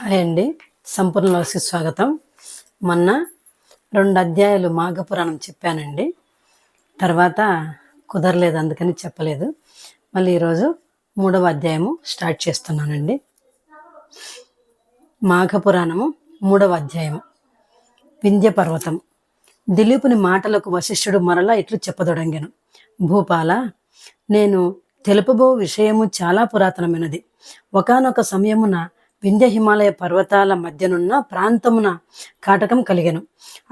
Hi అండి. సంపూర్ణలోకి స్వాగతం. మొన్న రెండు అధ్యాయాలు మాఘపురాణం చెప్పానండి. తర్వాత కుదరలేదు అందుకని చెప్పలేదు. మళ్ళీ ఈరోజు మూడవ అధ్యాయము స్టార్ట్ చేస్తున్నానండి. మాఘపురాణము మూడవ అధ్యాయము. వింధ్య పర్వతం. దిలీపుని మాటలకు వశిష్ఠుడు మరలా ఇట్లు చెప్పదొడంగెను. భూపాల నేను తెలుపబో విషయము చాలా పురాతనమైనది. ఒకానొక సమయమున వింధ్య హిమాలయ పర్వతాల మధ్యనున్న ప్రాంతమున కాటకం కలిగెను.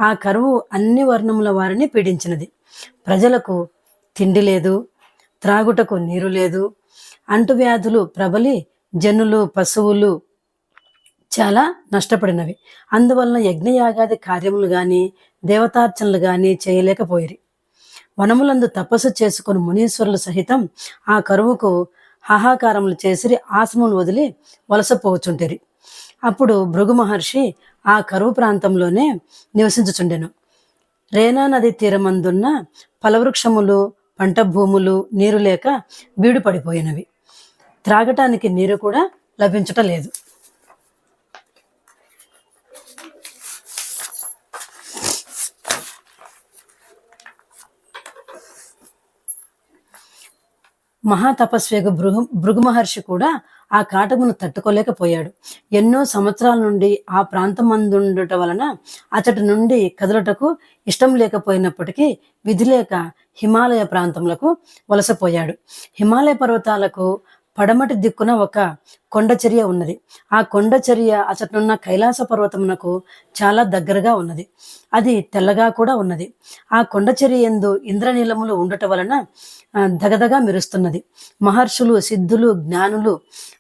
ఆ కరువు అన్ని వర్ణముల వారిని పీడించినది. ప్రజలకు తిండి లేదు త్రాగుటకు నీరు లేదు అంటువ్యాధులు ప్రబలి జనులు పశువులు చాలా నష్టపడినవి. అందువలన యజ్ఞయాగాది కార్యములు కానీ దేవతార్చనలు కానీ చేయలేకపోయిరి. వనములందు తపస్సు చేసుకుని మునీశ్వరులు సహితం ఆ కరువుకు హాహాకారములు చేసిరి ఆశ్రమములు వదిలి వలసపోవచ్చుంటేరి. అప్పుడు భృగు మహర్షి ఆ కరువు ప్రాంతంలోనే నివసించుచుండెను. రేనా నది తీరమందున్న ఫలవృక్షములు పంట భూములు నీరు లేక బీడు పడిపోయినవి త్రాగటానికి నీరు కూడా లభించటం లేదు. మహాతపస్వేగ భృగు భృగుమహర్షి కూడా ఆ కాటమును తట్టుకోలేకపోయాడు. ఎన్నో సంవత్సరాల నుండి ఆ ప్రాంతం అందుండట వలన అతడి నుండి కదలటకు ఇష్టం లేకపోయినప్పటికీ విధి లేక హిమాలయ ప్రాంతములకు వలసపోయాడు. హిమాలయ పర్వతాలకు పడమటి దిక్కున ఒక కొండచర్య ఉన్నది. ఆ కొండచర్య అచటనున్న కైలాస పర్వతమునకు చాలా దగ్గరగా ఉన్నది. అది తెల్లగా కూడా ఉన్నది. ఆ కొండచర్య ఎందు ఇంద్రనీలములు ఉండట వలన దగదగా మెరుస్తున్నది. మహర్షులు సిద్ధులు జ్ఞానులు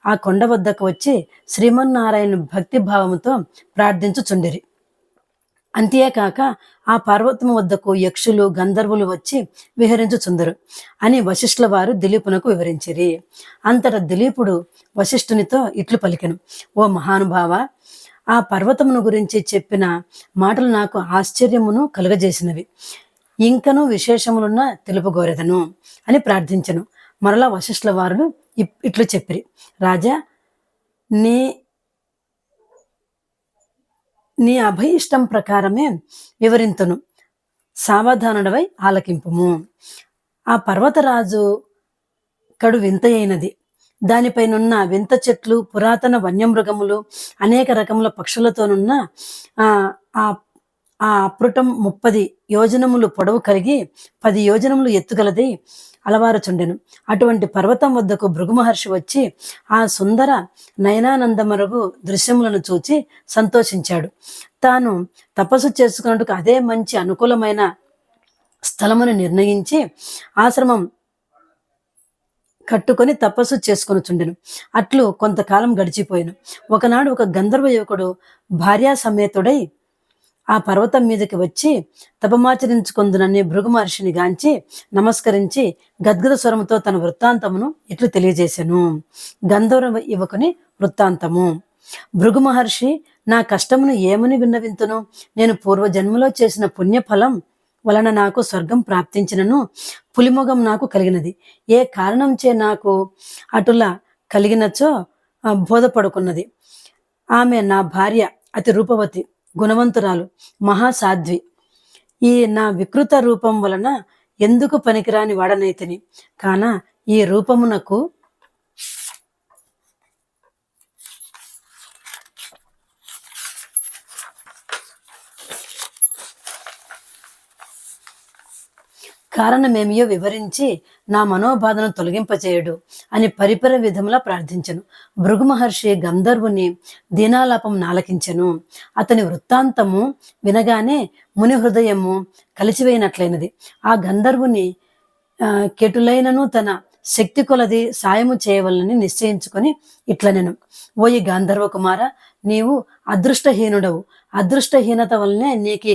ఆ కొండ వద్దకు వచ్చి శ్రీమన్నారాయణ భక్తి భావముతో ప్రార్థించుచుండిరి. అంతేకాక ఆ పర్వతం వద్దకు యక్షులు గంధర్వులు వచ్చి విహరించుచుందరు అని వశిష్ఠుల వారు దిలీపునకు వివరించిరి. అంతట దిలీపుడు వశిష్ఠునితో ఇట్లు పలికెను. ఓ మహానుభావ ఆ పర్వతమును గురించి చెప్పిన మాటలు నాకు ఆశ్చర్యమును కలుగజేసినవి. ఇంకను విశేషములున్న తెలుపుగోరెదను అని ప్రార్థించను. మరలా వశిష్ఠుల వారు ఇప్- ఇట్లు చెప్పిరి. రాజా నీ నీ అభయిష్టం ప్రకారమే వివరింతును. సావధానుడవై ఆలకింపుము. ఆ పర్వతరాజు కడు వింతయైనది. దానిపైనున్న వింత చెట్లు పురాతన వన్యమృగములు అనేక రకముల పక్షులతోనున్న ఆ ఆ అప్రుటం ముప్పది యోజనములు పొడవు కలిగి పది యోజనములు ఎత్తుగలది అలవారుచుండెను. అటువంటి పర్వతం వద్దకు భృగు మహర్షి వచ్చి ఆ సుందర నయనానందమరుగు దృశ్యములను చూచి సంతోషించాడు. తాను తపస్సు చేసుకున్నందుకు అదే మంచి అనుకూలమైన స్థలమును నిర్ణయించి ఆశ్రమం కట్టుకొని తపస్సు చేసుకొని చుండెను అట్లు కొంతకాలం గడిచిపోయాను. ఒకనాడు ఒక గంధర్వ యువకుడు భార్యా సమేతుడై ఆ పర్వతం మీదకి వచ్చి తపమాచరించుకుందునని భృగు మహర్షిని గాంచి నమస్కరించి గద్గద స్వరముతో తన వృత్తాంతమును ఇట్లు తెలియజేశాను గంధర్వ యువకుని వృత్తాంతము. భృగు మహర్షి నా కష్టమును ఏమని విన్నవింతును? నేను పూర్వజన్మలో చేసిన పుణ్యఫలం వలన నాకు స్వర్గం ప్రాప్తించినను పులిమొగం నాకు కలిగినది. ఏ కారణం చే నాకు అటులా కలిగినచో బోధపడుకున్నది. ఆమె నా భార్య అతి రూపవతి. గుణవంతురాలు మహాసాధ్వి. ఈ నా వికృత రూపం వలన ఎందుకు పనికిరాని వాడనైతిని. కాన ఈ రూపమునకు కారణమేమియో వివరించి నా మనోబాధను తొలగింపచేయడు అని పరిపర విధములా ప్రార్థించను. భృగు మహర్షి గంధర్వుని దీనాలాపం నాలకించెను. అతని వృత్తాంతము వినగానే ముని హృదయము కలిసివేయినట్లయినది ఆ గంధర్వుని ఆ, కెటులైనను తన శక్తి కొలది సాయము చేయవలనని నిశ్చయించుకొని ఇట్లనెను. ఓయి గాంధర్వ కుమార నీవు అదృష్టహీనుడవు. అదృష్టహీనత వల్లనే నీకు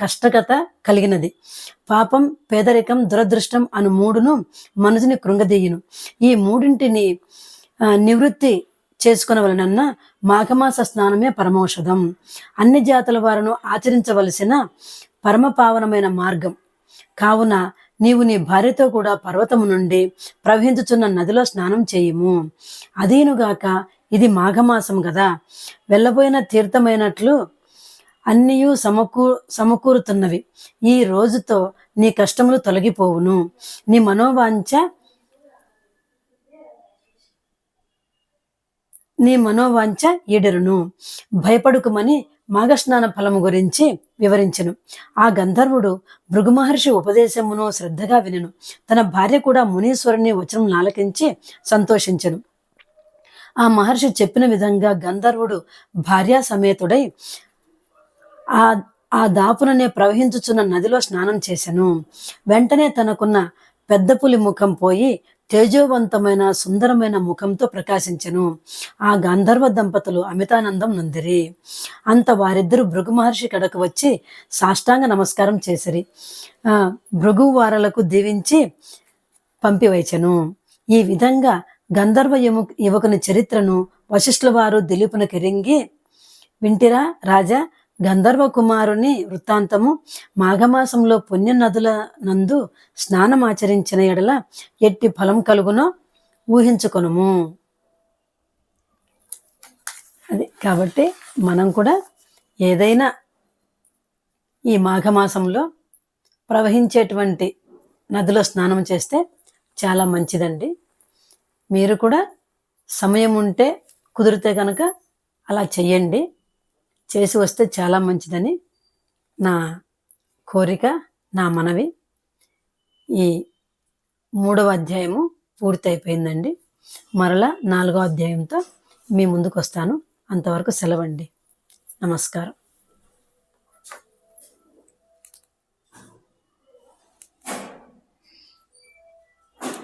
కష్టకత కలిగినది. పాపం పేదరికం దురదృష్టం అను మూడును మనసుని కృంగదీయును. ఈ మూడింటిని నివృత్తి చేసుకునవలనన్న మాఘమాస స్నానమే పరమౌషధం. అన్ని జాతుల వారును ఆచరించవలసిన పరమ పావనమైన మార్గం. కావున నీవు నీ భార్యతో కూడా పర్వతము నుండి ప్రవహించుచున్న నదిలో స్నానం చేయము. అదీనుగాక ఇది మాఘమాసం కదా వెళ్ళబోయిన తీర్థమైనట్లు అన్నీయు సమకూ సమకూరుతున్నవి. ఈ రోజుతో నీ కష్టములు తొలగిపోవును. నీ మనోవాంఛ నీ మనోవాంఛ ఈడరును. భయపడుకుమని మాఘస్నాన ఫలము గురించి వివరించను. ఆ గంధర్వుడు భృగు మహర్షి ఉపదేశమును శ్రద్ధగా వినను. తన భార్య కూడా మునీశ్వరుని వచనం నాలకించి సంతోషించెను. ఆ మహర్షి చెప్పిన విధంగా గంధర్వుడు భార్యా సమేతుడై ఆ ఆ దాపుననే ప్రవహించుచున్న నదిలో స్నానం చేశాను. వెంటనే తనకున్న పెద్ద పులి ముఖం పోయి తేజోవంతమైన సుందరమైన ముఖంతో ప్రకాశించెను. ఆ గంధర్వ దంపతులు అమితానందం నొందిరి. అంత వారిద్దరు భృగు మహర్షి కడకు వచ్చి సాష్టాంగ నమస్కారం చేసిరి. భృగు వారలకు దీవించి పంపివైచెను. ఈ విధంగా గంధర్వ యము యువకుని చరిత్రను వశిష్ఠుల వారు దిలీపునకి రింగి వింటిరా రాజా గంధర్వ కుమారుని వృత్తాంతము మాఘమాసంలో పుణ్య నదుల నందు స్నానమాచరించిన ఎడల ఎట్టి ఫలం కలుగునో ఊహించుకొనుము. అది కాబట్టి మనం కూడా ఏదైనా ఈ మాఘమాసంలో ప్రవహించేటువంటి నదిలో స్నానం చేస్తే చాలా మంచిదండి. మీరు కూడా సమయం ఉంటే కుదిరితే కనుక అలా చెయ్యండి. చేసి వస్తే చాలా మంచిదని నా కోరిక నా మనవి. ఈ మూడవ అధ్యాయము పూర్తయిపోయిందండి. మరలా నాలుగో అధ్యాయంతో మీ ముందుకు వస్తాను అంతవరకు సెలవండి. నమస్కారం.